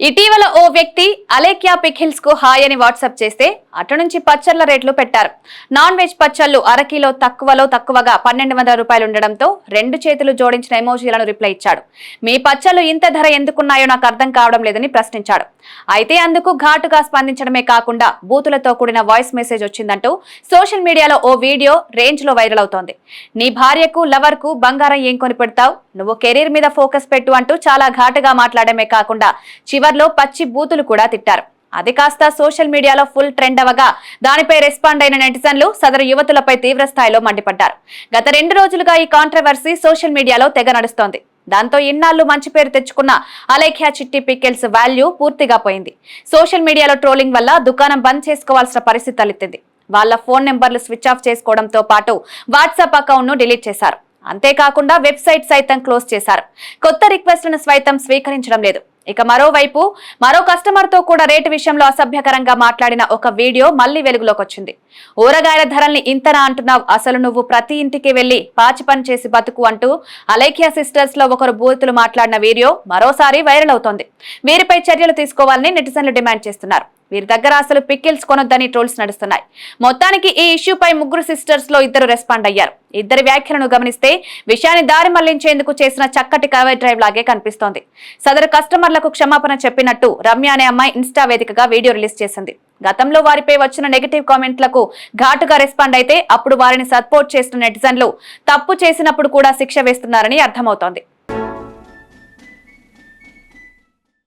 ఇటీవల ఓ వ్యక్తి అలేక్యా పికిల్స్కు హాయ్ అని వాట్సాప్ చేస్తే అటు నుంచి పచ్చళ్ళ రేట్లు పెట్టారు. నాన్ వెజ్ పచ్చళ్ళు అరకిలో తక్కువలో తక్కువగా పన్నెండు వందల రూపాయలు ఉండడంతో రెండు చేతులు జోడించిన ఎమోజీలను రిప్లై ఇచ్చాడు. మీ పచ్చళ్ళు ఇంత ధర ఎందుకున్నాయో నాకు అర్థం కావడం లేదని ప్రశ్నించాడు. అయితే అందుకు ఘాటుగా స్పందించడమే కాకుండా బూతులతో కూడిన వాయిస్ మెసేజ్ వచ్చిందంటూ సోషల్ మీడియాలో ఓ వీడియో రేంజ్లో వైరల్ అవుతోంది. నీ భార్యకు లవర్కు బంగారం ఏం కొని పెడతావు? నువ్వు కెరీర్ మీద ఫోకస్ పెట్టు అంటూ చాలా ఘాటుగా మాట్లాడమే కాకుండా చివర్లో పచ్చి బూతులు కూడా తిట్టారు. అది కాస్త సోషల్ మీడియాలో ఫుల్ ట్రెండ్ అవగా దానిపై రెస్పాండ్ అయిన నెటిజన్లు సదరు యువతులపై తీవ్ర స్థాయిలో మండిపడ్డారు. గత రెండు రోజులుగా ఈ కాంట్రవర్సీ సోషల్ మీడియాలో తెగ నడుస్తోంది. దాంతో ఇన్నాళ్ళు మంచి పేరు తెచ్చుకున్న అలేఖ్యా చిట్టి పికెల్స్ వాల్యూ పూర్తిగా పోయింది. సోషల్ మీడియాలో ట్రోలింగ్ వల్ల దుకాణం బంద్ చేసుకోవాల్సిన పరిస్థితి తలెత్తింది. వాళ్ళ ఫోన్ నెంబర్లు స్విచ్ ఆఫ్ చేసుకోవడంతో పాటు వాట్సాప్ అకౌంట్ను డిలీట్ చేశారు. అంతేకాకుండా వెబ్సైట్ సైతం క్లోజ్ చేశారు. కొత్త రిక్వెస్ట్లను సైతం స్వీకరించడం లేదు. ఇక మరోవైపు మరో కస్టమర్తో కూడా రేటు విషయంలో అసభ్యకరంగా మాట్లాడిన ఒక వీడియో మళ్ళీ వెలుగులోకి వచ్చింది. ఊరగాయల ధరల్ని ఇంతనా అంటున్నావు అసలు నువ్వు ప్రతి ఇంటికి వెళ్ళి పాచి పని చేసి బతుకు అంటూ అలైఖ్య సిస్టర్స్లో ఒకరు బూతులు మాట్లాడిన వీడియో మరోసారి వైరల్ అవుతోంది. వీరిపై చర్యలు తీసుకోవాలని నెటిజన్లు డిమాండ్ చేస్తున్నారు. వీరి దగ్గర అసలు పిక్కిల్స్ కొనొద్దని ట్రోల్స్ నడుస్తున్నాయి. మొత్తానికి ఈ ఇష్యూపై ముగ్గురు సిస్టర్స్లో ఇద్దరు రెస్పాండ్ అయ్యారు. ఇద్దరి వ్యాఖ్యలను గమనిస్తే విషయాన్ని దారి మళ్ళించేందుకు చేసిన చక్కటి కవర్ డ్రైవ్ లాగే కనిపిస్తోంది. సదరు కస్టమర్లకు క్షమాపణ చెప్పినట్టు రమ్య అనే అమ్మాయి ఇన్స్టా వేదికగా వీడియో రిలీజ్ చేసింది. గతంలో వారిపై వచ్చిన నెగిటివ్ కామెంట్లకు ఘాటుగా రెస్పాండ్ అయితే అప్పుడు వారిని సపోర్ట్ చేస్తున్న నెటిజన్లు తప్పు చేసినప్పుడు కూడా శిక్ష వేస్తున్నారని అర్థమవుతోంది.